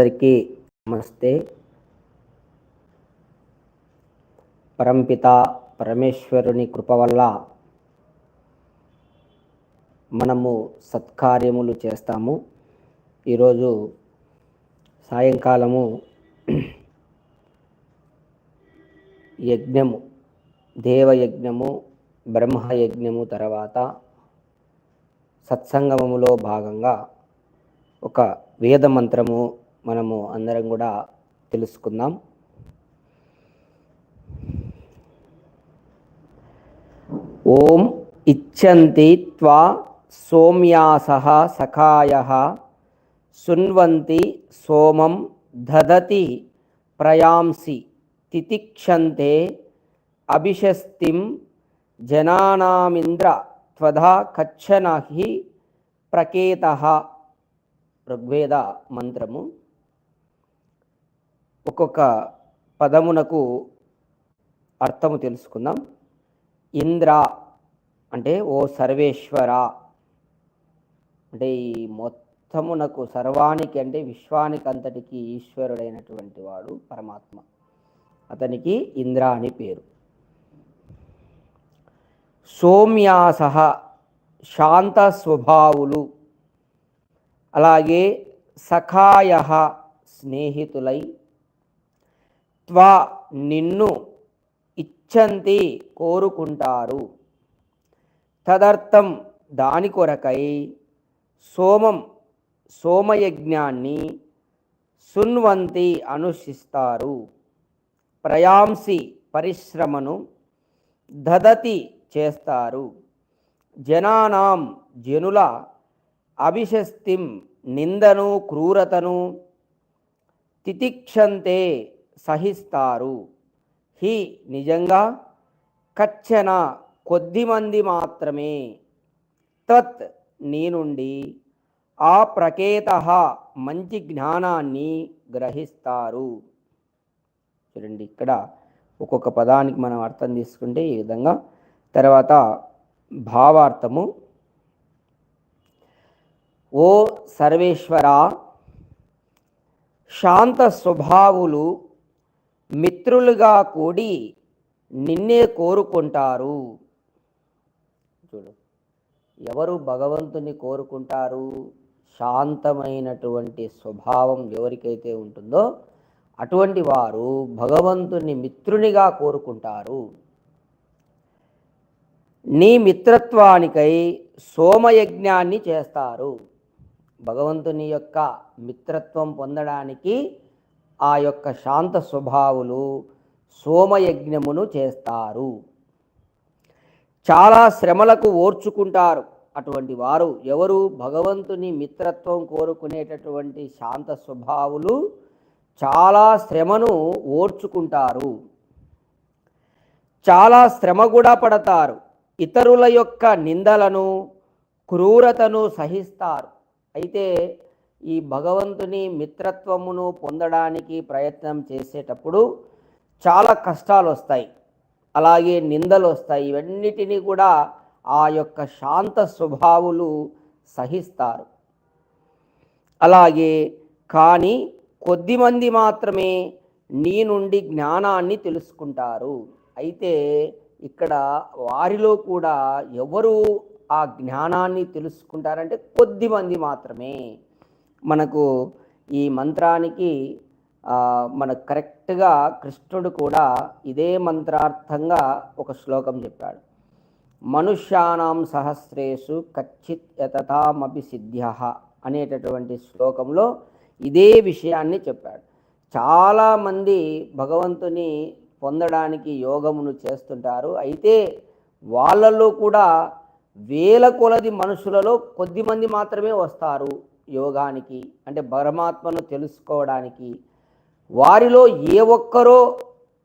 అందరికీ నమస్తే. పరంపిత పరమేశ్వరుని కృప వల్ల మనము సత్కార్యములు చేస్తాము. ఈరోజు సాయంకాలము యజ్ఞము దేవయజ్ఞము బ్రహ్మయజ్ఞము తర్వాత సత్సంగమములో భాగంగా ఒక వేద మంత్రము మనము అందరం కూడా తెలుసుకుందాం. ఓం ఇచ్చంతి త్వా సోమ్యాస సఖాయ శృణ్వంతి సోమం దదతి ప్రయాంసి తితిక్షంతే అభిషస్తిం జనానామింద్ర త్వధా కచ్చన హి ప్రకేత ఋగ్వేద మంత్రము. ఒక్కొక్క పదమునకు అర్థము తెలుసుకుందాం. ఇంద్ర అంటే ఓ సర్వేశ్వర. అంటే ఈ మొత్తమునకు సర్వానికి అంటే విశ్వానికి అంతటికి ఈశ్వరుడైనటువంటి వాడు పరమాత్మ. అతనికి ఇంద్ర అని పేరు. సోమ్యాస శాంత స్వభావులు. అలాగే సఖాయ స్నేహితులై త్వా నిన్ను ఇచ్చంతి కోరుకుంటారు. తదర్థం దాని కొరకై సోమం సోమయజ్ఞాన్ని సున్వంతి అనుష్ఠిస్తారు ప్రయాంసి పరిశ్రమను దదతి చేస్తారు. జనానాం జనుల అభిశస్తిం నిందను క్రూరతను తితిక్షంతే సహిస్తారు. హి నిజంగా కచ్చన కొద్దిమంది మాత్రమే. తత్ నీ నుండి ఆ ప్రకేత మంచి జ్ఞానాన్ని గ్రహిస్తారు. చూడండి ఇక్కడ ఒక్కొక్క పదానికి మనం అర్థం తీసుకుంటే ఈ విధంగా. తర్వాత భావార్థము. ఓ సర్వేశ్వర శాంత స్వభావులు మిత్రులుగా కూడి నిన్నే కోరుకుంటారు. చూడు ఎవరు భగవంతుని కోరుకుంటారు? శాంతమైనటువంటి స్వభావం ఎవరికైతే ఉంటుందో అటువంటి వారు భగవంతుని మిత్రునిగా కోరుకుంటారు. నీ మిత్రత్వానికై సోమయజ్ఞాన్ని చేస్తారు. భగవంతుని యొక్క మిత్రత్వం పొందడానికి ఆ యొక్క శాంత స్వభావులు సోమయజ్ఞమును చేస్తారు. చాలా శ్రమలకు ఓర్చుకుంటారు. అటువంటి వారు ఎవరు? భగవంతుని మిత్రత్వం కోరుకునేటటువంటి శాంత స్వభావులు చాలా శ్రమను ఓర్చుకుంటారు. చాలా శ్రమ కూడా పడతారు. ఇతరుల యొక్క నిందలను క్రూరతను సహిస్తారు. అయితే ఈ భగవంతుని మిత్రత్వమును పొందడానికి ప్రయత్నం చేసేటప్పుడు చాలా కష్టాలు వస్తాయి అలాగే నిందలు వస్తాయి ఇవన్నిటినీ కూడా ఆ యొక్క శాంత స్వభావులు సహిస్తారు. అలాగే కానీ కొద్దిమంది మాత్రమే నీ నుండి జ్ఞానాన్ని తెలుసుకుంటారు. అయితే ఇక్కడ వారిలో కూడా ఎవరు ఆ జ్ఞానాన్ని తెలుసుకుంటారంటే కొద్దిమంది మాత్రమే. మనకు ఈ మంత్రానికి మన కరెక్ట్గా కృష్ణుడు కూడా ఇదే మంత్రార్థంగా ఒక శ్లోకం చెప్పాడు. మనుష్యానాం సహస్రేషు కచ్చిత్ యతతామపి సిద్ధ్య అనేటటువంటి శ్లోకంలో ఇదే విషయాన్ని చెప్పాడు. చాలామంది భగవంతుని పొందడానికి యోగమును చేస్తుంటారు. అయితే వాళ్ళల్లో కూడా వేల కొలది మనుషులలో కొద్దిమంది మాత్రమే వస్తారు. యోగానికి అంటే పరమాత్మను తెలుసుకోవడానికి వారిలో ఏ ఒక్కరో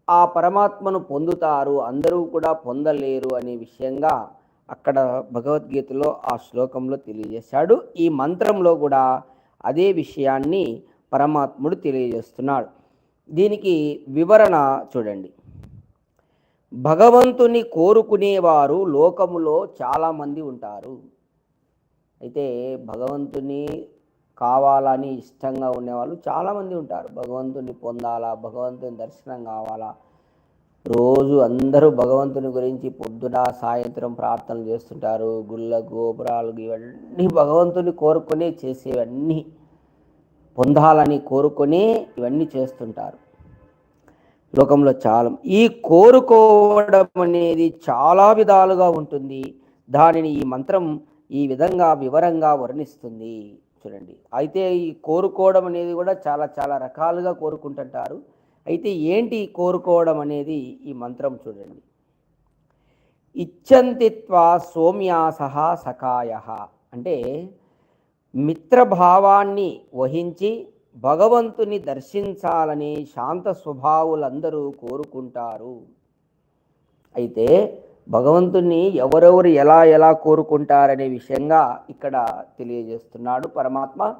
ఆ పరమాత్మను పొందుతారు అందరూ కూడా పొందలేరు అనే విషయంగా అక్కడ భగవద్గీతలో ఆ శ్లోకంలో తెలియజేశాడు. ఈ మంత్రంలో కూడా అదే విషయాన్ని పరమాత్ముడు తెలియజేస్తున్నాడు. దీనికి వివరణ చూడండి. భగవంతుని కోరుకునేవారు లోకములో చాలామంది ఉంటారు. అయితే భగవంతుని కావాలని ఇష్టంగా ఉండేవాళ్ళు చాలామంది ఉంటారు. భగవంతుని పొందాలా? భగవంతుని దర్శనం కావాలా? రోజు అందరూ భగవంతుని గురించి పొద్దున సాయంత్రం ప్రార్థనలు చేస్తుంటారు. గుళ్ళ గోపురాలు ఇవన్నీ భగవంతుని కోరుకొని చేసేవన్నీ పొందాలని కోరుకొని ఇవన్నీ చేస్తుంటారు. లోకంలో చాలా ఈ కోరుకోవడం అనేది చాలా విధాలుగా ఉంటుంది. దానిని ఈ మంత్రం ఈ విధంగా వివరంగా వర్ణిస్తుంది. చూడండి. అయితే ఈ కోరుకోవడం అనేది కూడా చాలా చాలా రకాలుగా కోరుకుంటుంటారు. అయితే ఏంటి కోరుకోవడం అనేది ఈ మంత్రం చూడండి. ఇచ్చంతిత్వ సోమ్యాస సకాయ అంటే మిత్రభావాన్ని వహించి భగవంతుని దర్శించాలని శాంత స్వభావులందరూ కోరుకుంటారు. అయితే భగవంతుని ఎవరెవరు ఎలా ఎలా కోరుకుంటారనే విషయంగా ఇక్కడ తెలియజేస్తున్నాడు పరమాత్మ.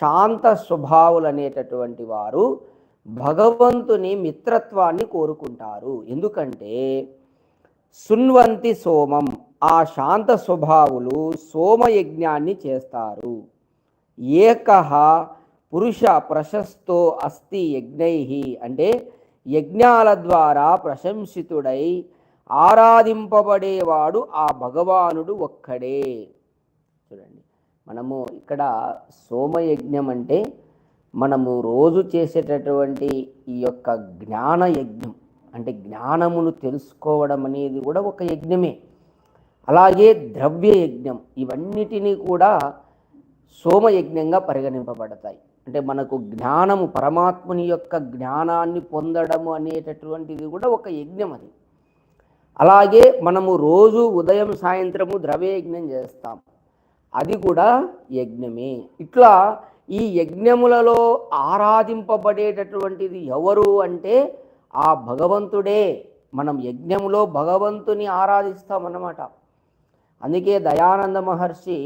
శాంత స్వభావులు అనేటటువంటి వారు భగవంతుని మిత్రత్వాన్ని కోరుకుంటారు. ఎందుకంటే సున్వంతి సోమం ఆ శాంత స్వభావులు సోమయజ్ఞాన్ని చేస్తారు. ఏకహ పురుష ప్రశస్తో అస్తి యజ్ఞై అంటే యజ్ఞాల ద్వారా ప్రశంసితుడై ఆరాధింపబడేవాడు ఆ భగవానుడు ఒక్కడే. చూడండి మనము ఇక్కడ సోమయజ్ఞం అంటే మనము రోజు చేసేటటువంటి ఈ యొక్క జ్ఞాన యజ్ఞం అంటే జ్ఞానమును తెలుసుకోవడం అనేది కూడా ఒక యజ్ఞమే. అలాగే ద్రవ్య యజ్ఞం ఇవన్నిటినీ కూడా సోమయజ్ఞంగా పరిగణింపబడతాయి. అంటే మనకు జ్ఞానము పరమాత్ముని యొక్క జ్ఞానాన్ని పొందడము అనేటటువంటిది కూడా ఒక యజ్ఞం అది. అలాగే మనము రోజు ఉదయం సాయంత్రము ద్రవ్య యజ్ఞం చేస్తాం. అది కూడా యజ్ఞమే. ఇట్లా ఈ యజ్ఞములలో ఆరాధింపబడేటటువంటిది ఎవరు అంటే ఆ భగవంతుడే. మనం యజ్ఞములో భగవంతుని ఆరాధిస్తామన్నమాట. అందుకే దయానంద మహర్షి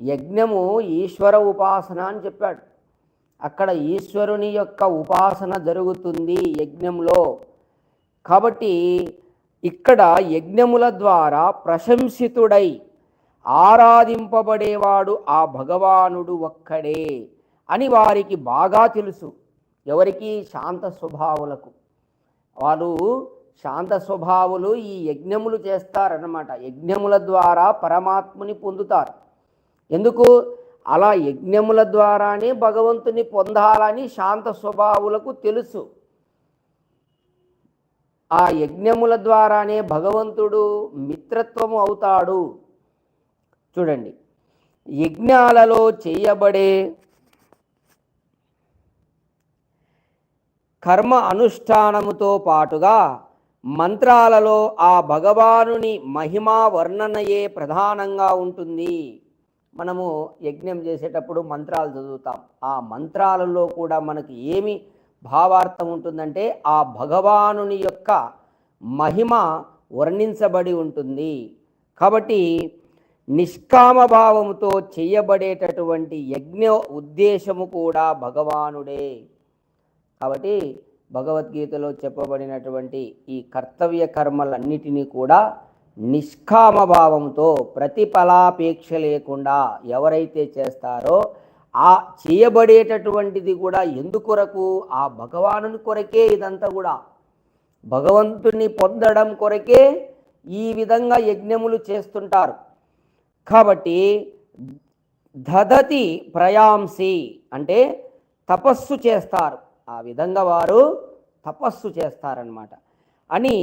యజ్ఞము ఈశ్వర ఉపాసన అని చెప్పాడు. అక్కడ ఈశ్వరుని యొక్క ఉపాసన జరుగుతుంది యజ్ఞంలో. కాబట్టి ఇక్కడ యజ్ఞముల ద్వారా ప్రశంసితుడై ఆరాధింపబడేవాడు ఆ భగవానుడు ఒక్కడే అని వారికి బాగా తెలుసు. ఎవరికి శాంత స్వభావులకు. వారు శాంత స్వభావులు ఈ యజ్ఞములు చేస్తారన్నమాట. యజ్ఞముల ద్వారా పరమాత్మని పొందుతారు. ఎందుకు? అలా యజ్ఞముల ద్వారానే భగవంతుని పొందాలని శాంత స్వభావులకు తెలుసు. ఆ యజ్ఞముల ద్వారానే భగవంతుడు మిత్రత్వము అవుతాడు. చూడండి. యజ్ఞాలలో చేయబడే కర్మ అనుష్ఠానముతో పాటుగా మంత్రాలలో ఆ భగవానుని మహిమా వర్ణనయే ప్రధానంగా ఉంటుంది. మనము యజ్ఞం చేసేటప్పుడు మంత్రాలు చదువుతాం. ఆ మంత్రాలలో కూడా మనకి ఏమి భావార్థం ఉంటుందంటే ఆ భగవానుని యొక్క మహిమ వర్ణించబడి ఉంటుంది. కాబట్టి నిష్కామ భావముతో చేయబడేటటువంటి యజ్ఞ ఉద్దేశము కూడా భగవానుడే. కాబట్టి భగవద్గీతలో చెప్పబడినటువంటి ఈ కర్తవ్య కర్మలన్నిటినీ కూడా నిష్కామ భావంతో ప్రతిఫలాపేక్ష లేకుండా ఎవరైతే చేస్తారో ఆ చేయబడేటటువంటిది కూడా ఎందుకొరకు ఆ భగవానుని కొరకే ఇదంతా కూడా. భగవంతుని పొందడం కొరకే ఈ విధంగా యజ్ఞములు చేస్తుంటారు. కాబట్టి దదతి ప్రయాంసి అంటే తపస్సు చేస్తారు. ఆ విధంగా వారు తపస్సు చేస్తారనమాట అని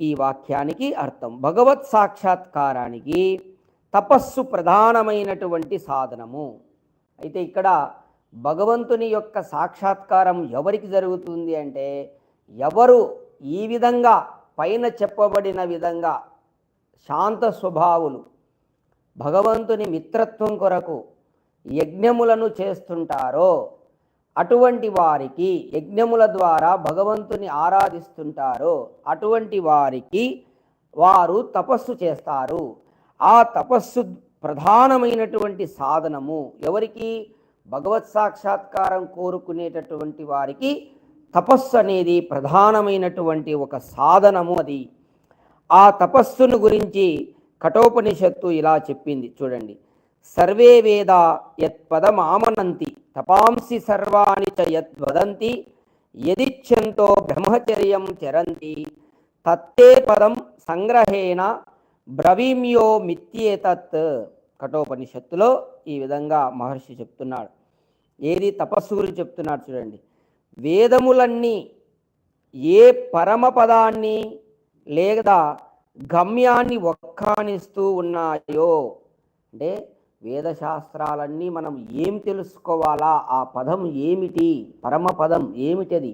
ఈ వాక్యానికి అర్థం. భగవత్ సాక్షాత్కారానికి తపస్సు ప్రధానమైనటువంటి సాధనము. అయితే ఇక్కడ భగవంతుని యొక్క సాక్షాత్కారం ఎవరికి జరుగుతుంది అంటే ఎవరు ఈ విధంగా పైన చెప్పబడిన విధంగా శాంత స్వభావులు భగవంతుని మిత్రత్వం కొరకు యజ్ఞములను చేస్తుంటారో అటువంటి వారికి యజ్ఞముల ద్వారా భగవంతుని ఆరాధిస్తుంటారో అటువంటి వారికి వారు తపస్సు చేస్తారు. ఆ తపస్సు ప్రధానమైనటువంటి సాధనము. ఎవరికి? భగవత్ సాక్షాత్కారం కోరుకునేటటువంటి వారికి తపస్సు అనేది ప్రధానమైనటువంటి ఒక సాధనము అది. ఆ తపస్సును గురించి కఠోపనిషత్తు ఇలా చెప్పింది చూడండి. సర్వే వేద యత్పదమామనంతి తపాంసి సర్వాణి చ యద్వదంతి యదిచ్ఛంతో బ్రహ్మచర్యం చరంతి తత్తే పదం సంగ్రహేణ బ్రవీమ్యో మిత్యేతత్ కఠోపనిషత్తులో ఈ విధంగా మహర్షి చెప్తున్నాడు. ఏది తపస్సు గురించి చెప్తున్నాడు చూడండి. వేదములన్నీ ఏ పరమపదాన్ని లేదా గమ్యాన్ని ఒక్కానిస్తూ ఉన్నాయో అంటే వేదశాస్త్రాలన్నీ మనం ఏం తెలుసుకోవాలా ఆ పదం ఏమిటి పరమపదం ఏమిటది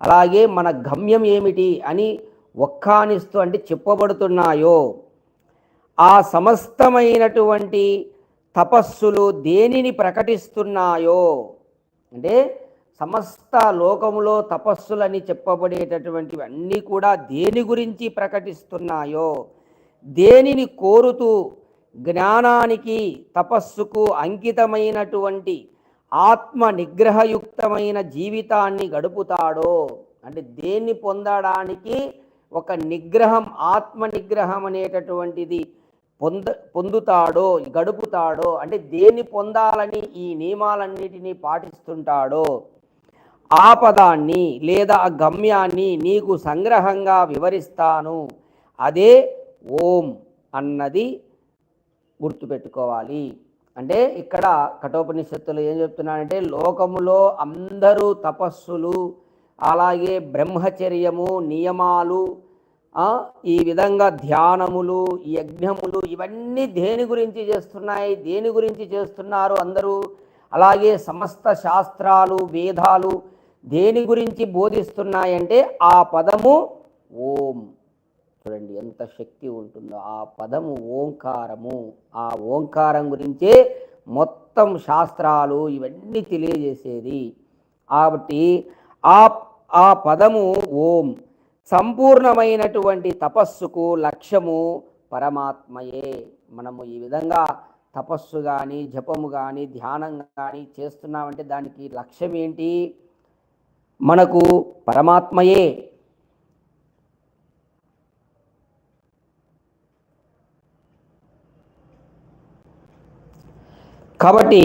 అలాగే మన గమ్యం ఏమిటి అని ఒక్కానిస్తూ అంటే చెప్పబడుతున్నాయో ఆ సమస్తమైనటువంటి తపస్సులు దేనిని ప్రకటిస్తున్నాయో? అంటే సమస్త లోకములో తపస్సులని చెప్పబడేటటువంటివి అన్నీ కూడా దేని గురించి ప్రకటిస్తున్నాయో? దేనిని కోరుతూ జ్ఞానానికి తపస్సుకు అంకితమైనటువంటి ఆత్మ నిగ్రహయుక్తమైన జీవితాన్ని గడుపుతాడో? అంటే దేన్ని పొందడానికి ఒక నిగ్రహం ఆత్మ నిగ్రహం అనేటటువంటిది పొంద పొందుతాడో గడుపుతాడో అంటే దేన్ని పొందాలని ఈ నియమాలన్నిటినీ పాటిస్తుంటాడో ఆ పదాన్ని లేదా ఆ గమ్యాన్ని నీకు సంగ్రహంగా వివరిస్తాను. అదే ఓం అన్నది గుర్తుపెట్టుకోవాలి. అంటే ఇక్కడ కఠోపనిషత్తులు ఏం చెప్తున్నానంటే లోకములో అందరూ తపస్సులు అలాగే బ్రహ్మచర్యము నియమాలు ఈ విధంగా ధ్యానములు యజ్ఞములు ఇవన్నీ దేని గురించి చేస్తున్నాయి? దేని గురించి చేస్తున్నారు అందరూ? అలాగే సమస్త శాస్త్రాలు వేదాలు దేని గురించి బోధిస్తున్నాయంటే ఆ పదము ఓం. చూడండి ఎంత శక్తి ఉంటుందో. ఆ పదము ఓంకారము. ఆ ఓంకారం గురించే మొత్తం శాస్త్రాలు ఇవన్నీ తెలియజేసేది. కాబట్టి ఆ ఆ పదము ఓం. సంపూర్ణమైనటువంటి తపస్సుకు లక్ష్యము పరమాత్మయే. మనము ఈ విధంగా తపస్సు కానీ జపము కానీ ధ్యానం కానీ చేస్తున్నామంటే దానికి లక్ష్యం ఏంటి? మనకు పరమాత్మయే. కాబట్టి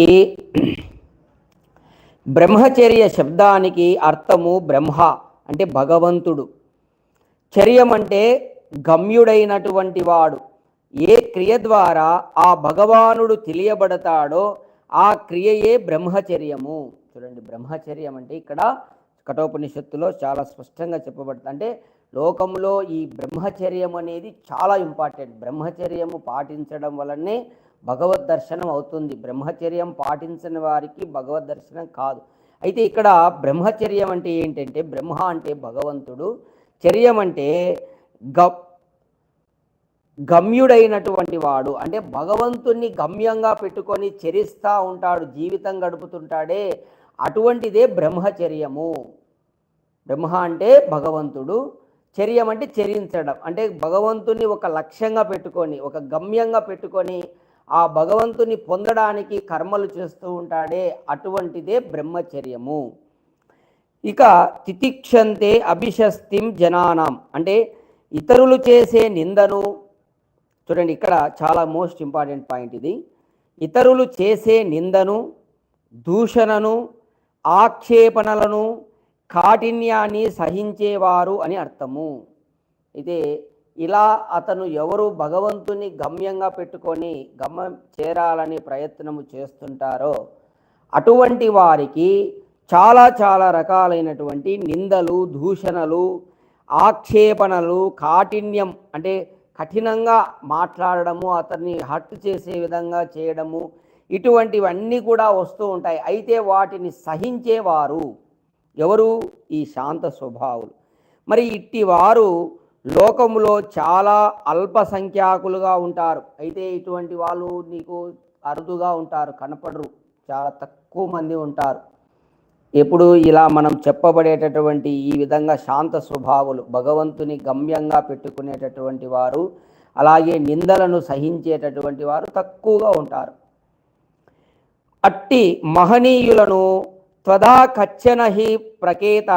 బ్రహ్మచర్య శబ్దానికి అర్థము బ్రహ్మ అంటే భగవంతుడు. చర్యమంటే గమ్యుడైనటువంటి వాడు. ఏ క్రియ ద్వారా ఆ భగవానుడు తెలియబడతాడో ఆ క్రియయే బ్రహ్మచర్యము. చూడండి బ్రహ్మచర్యం అంటే ఇక్కడ కఠోపనిషత్తులో చాలా స్పష్టంగా చెప్పబడుతుంది. అంటే లోకంలో ఈ బ్రహ్మచర్యం అనేది చాలా ఇంపార్టెంట్. బ్రహ్మచర్యము పాటించడం వలనే భగవద్ దర్శనం అవుతుంది. బ్రహ్మచర్యం పాటించని వారికి భగవద్ దర్శనం కాదు. అయితే ఇక్కడ బ్రహ్మచర్యం అంటే ఏంటంటే బ్రహ్మ అంటే భగవంతుడు చర్యమంటే గ గమ్యుడైనటువంటి వాడు అంటే భగవంతుణ్ణి గమ్యంగా పెట్టుకొని చరిస్తూ ఉంటాడు జీవితం గడుపుతుంటాడే అటువంటిదే బ్రహ్మచర్యము. బ్రహ్మ అంటే భగవంతుడు చర్యం అంటే చరించడం. అంటే భగవంతుని ఒక లక్ష్యంగా పెట్టుకొని ఒక గమ్యంగా పెట్టుకొని ఆ భగవంతుని పొందడానికి కర్మలు చేస్తూ ఉంటాడే అటువంటిదే బ్రహ్మచర్యము. ఇక తితిక్షంతే అభిషస్తిం జనానాం. అంటే ఇతరులు చేసే నిందను చూడండి ఇక్కడ చాలా మోస్ట్ ఇంపార్టెంట్ పాయింట్ ఇది. ఇతరులు చేసే నిందను దూషణను ఆక్షేపణలను కాఠిన్యాన్ని సహించేవారు అని అర్థము. అయితే ఇలా అతను ఎవరు భగవంతుని గమ్యంగా పెట్టుకొని గమ్యం చేరాలని ప్రయత్నము చేస్తుంటారో అటువంటి వారికి చాలా చాలా రకాలైనటువంటి నిందలు దూషణలు ఆక్షేపణలు కాఠిన్యం అంటే కఠినంగా మాట్లాడడము అతన్ని హర్ట్ చేసే విధంగా చేయడము ఇటువంటివన్నీ కూడా వస్తూ ఉంటాయి. అయితే వాటిని సహించేవారు ఎవరు? ఈ శాంత స్వభావులు. మరి ఇట్టి వారు లోకములో చాలా అల్పసంఖ్యాకులుగా ఉంటారు. అయితే ఇటువంటి వాళ్ళు నీకు అరుదుగా ఉంటారు కనపడరు. చాలా తక్కువ మంది ఉంటారు. ఎప్పుడు ఇలా మనం చెప్పబడేటటువంటి ఈ విధంగా శాంత స్వభావులు భగవంతుని గమ్యంగా పెట్టుకునేటటువంటి వారు అలాగే నిందలను సహించేటటువంటి వారు తక్కువగా ఉంటారు. అట్టి మహనీయులను త్వదా కచ్చనహి ప్రకేత.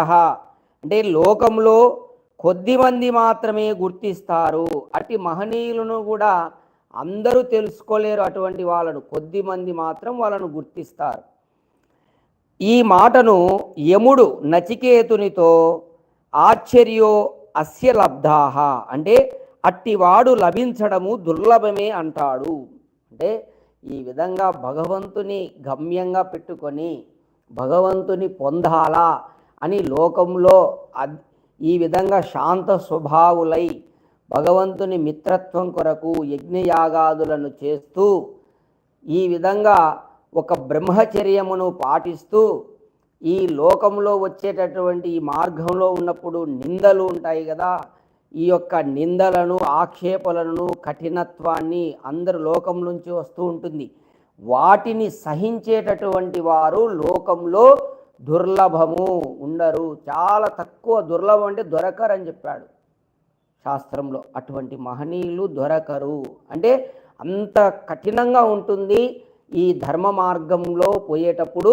అంటే లోకంలో కొద్దిమంది మాత్రమే గుర్తిస్తారు. అట్టి మహనీయులను కూడా అందరూ తెలుసుకోలేరు అటువంటి వాళ్ళను. కొద్దిమంది మాత్రం వాళ్ళను గుర్తిస్తారు. ఈ మాటను యముడు నచికేతునితో ఆశ్చర్యో అస్య లబ్ధాహ అంటే అట్టివాడు లభించడము దుర్లభమే అంటాడు. అంటే ఈ విధంగా భగవంతుని గమ్యంగా పెట్టుకొని భగవంతుని పొందాలా అని లోకంలో అద్- ఈ విధంగా శాంత స్వభావులై భగవంతుని మిత్రత్వం కొరకు యజ్ఞయాగాదులను చేస్తూ ఈ విధంగా ఒక బ్రహ్మచర్యమును పాటిస్తూ ఈ లోకంలో వచ్చేటటువంటి ఈ మార్గంలో ఉన్నప్పుడు నిందలు ఉంటాయి కదా. ఈ యొక్క నిందలను ఆక్షేపలను కఠినత్వాన్ని అందరు లోకం నుంచి వస్తూ ఉంటుంది. వాటిని సహించేటటువంటి వారు లోకంలో దుర్లభము ఉండరు. చాలా తక్కువ దుర్లభం అంటే దొరకరని చెప్పాడు శాస్త్రంలో. అటువంటి మహనీయులు దొరకరు. అంటే అంత కఠినంగా ఉంటుంది. ఈ ధర్మ మార్గంలో పోయేటప్పుడు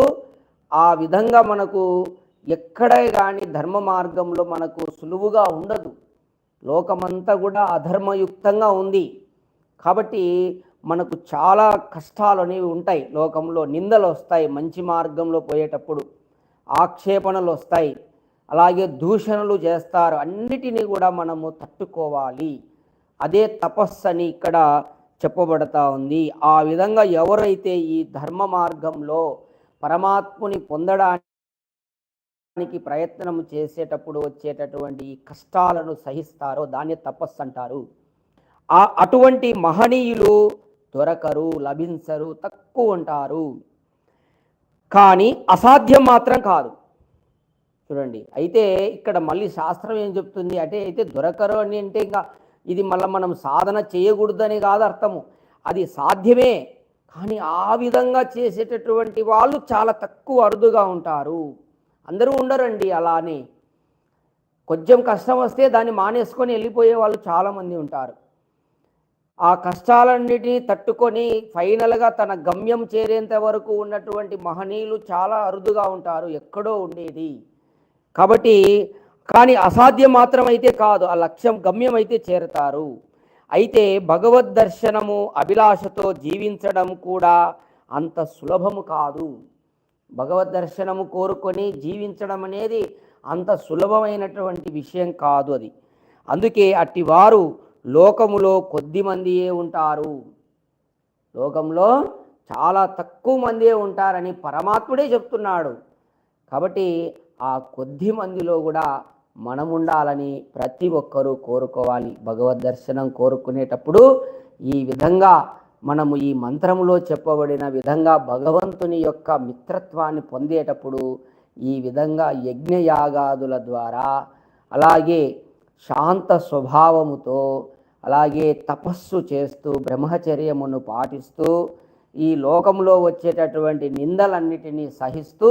ఆ విధంగా మనకు ఎక్కడే కానీ ధర్మ మార్గంలో మనకు సులువుగా ఉండదు. లోకమంతా కూడా అధర్మయుక్తంగా ఉంది. కాబట్టి మనకు చాలా కష్టాలు అనేవి ఉంటాయి. లోకంలో నిందలు వస్తాయి. మంచి మార్గంలో పోయేటప్పుడు ఆక్షేపణలు వస్తాయి. అలాగే దూషణలు చేస్తారు. అన్నిటినీ కూడా మనము తట్టుకోవాలి. అదే తపస్సు అని ఇక్కడ చెప్పబడతా ఉంది. ఆ విధంగా ఎవరైతే ఈ ధర్మ మార్గంలో పరమాత్ముని పొందడానికి ప్రయత్నం చేసేటప్పుడు వచ్చేటటువంటి కష్టాలను సహిస్తారో దాన్ని తపస్సు అంటారు. ఆ అటువంటి మహనీయులు దొరకరు లభించరు తక్కువ ఉంటారు. కానీ అసాధ్యం మాత్రం కాదు. చూడండి అయితే ఇక్కడ మళ్ళీ శాస్త్రం ఏం చెప్తుంది అంటే అయితే దొరకరు అని అంటే ఇంకా ఇది మళ్ళీ మనం సాధన చేయకూడదని కాదు అర్థము. అది సాధ్యమే. కానీ ఆ విధంగా చేసేటటువంటి వాళ్ళు చాలా తక్కువ అరుదుగా ఉంటారు. అందరూ ఉండరండి అలానే. కొంచెం కష్టం వస్తే దాన్ని మానేసుకొని వెళ్ళిపోయే వాళ్ళు చాలామంది ఉంటారు. ఆ కష్టాలన్నిటినీ తట్టుకొని ఫైనల్గా తన గమ్యం చేరేంత వరకు ఉన్నటువంటి మహనీయులు చాలా అరుదుగా ఉంటారు ఎక్కడో ఉండేది. కాబట్టి కానీ అసాధ్యం మాత్రమైతే కాదు ఆ లక్ష్యం గమ్యం అయితే చేరతారు. అయితే భగవద్ దర్శనము అభిలాషతో జీవించడం కూడా అంత సులభము కాదు. భగవద్ దర్శనము కోరుకొని జీవించడం అనేది అంత సులభమైనటువంటి విషయం కాదు అది. అందుకే అట్టి వారు లోకములో కొద్ది మందియే ఉంటారు. లోకంలో చాలా తక్కువ మందే ఉంటారని పరమాత్ముడే చెప్తున్నాడు. కాబట్టి ఆ కొద్ది మందిలో కూడా మనముండాలని ప్రతి ఒక్కరూ కోరుకోవాలి. భగవద్ దర్శనం కోరుకునేటప్పుడు ఈ విధంగా మనము ఈ మంత్రములో చెప్పబడిన విధంగా భగవంతుని యొక్క మిత్రత్వాన్ని పొందేటప్పుడు ఈ విధంగా యజ్ఞయాగాదుల ద్వారా అలాగే శాంత స్వభావముతో అలాగే తపస్సు చేస్తూ బ్రహ్మచర్యమును పాటిస్తూ ఈ లోకంలో వచ్చేటటువంటి నిందలన్నిటినీ సహిస్తూ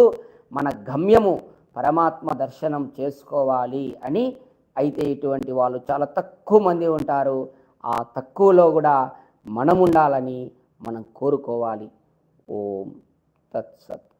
మన గమ్యము పరమాత్మ దర్శనం చేసుకోవాలి అని అయితే ఇటువంటి వాళ్ళు చాలా తక్కువ మంది ఉంటారు. ఆ తక్కువలో కూడా మనం ఉండాలని మనం కోరుకోవాలి. ఓం తత్సత్.